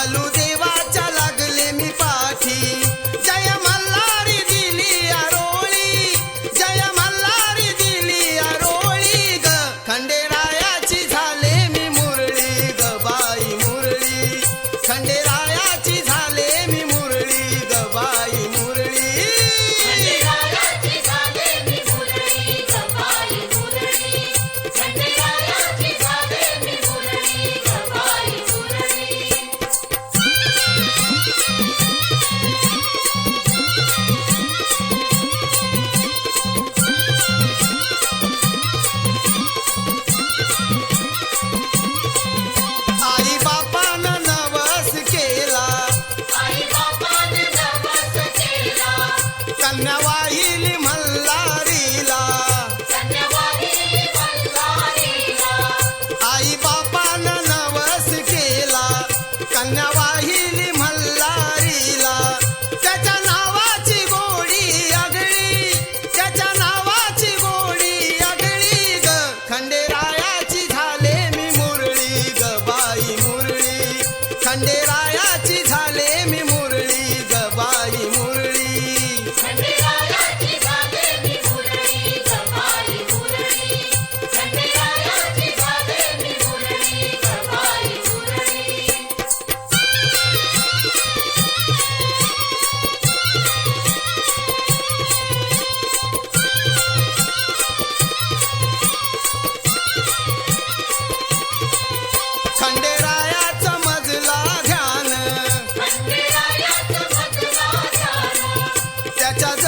I lose it.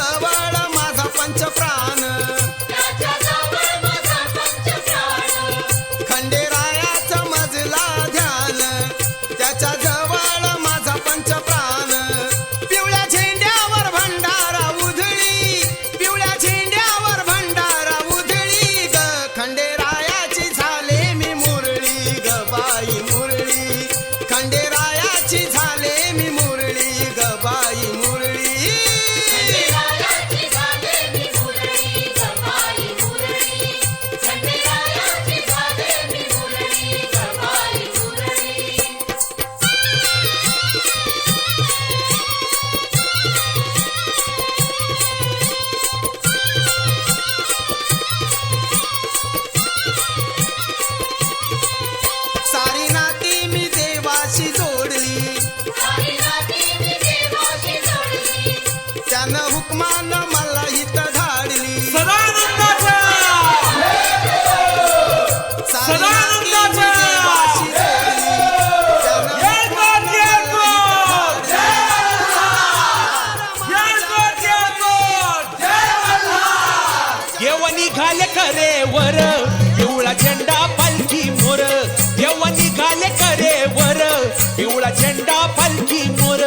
Vijayawada మాస పంచ ప్రాణ निघाले करे वर. पिवळा झेंडा पालखी मोर. देवा निघाले करे वर. पिवळा झेंडा पालखी मोर.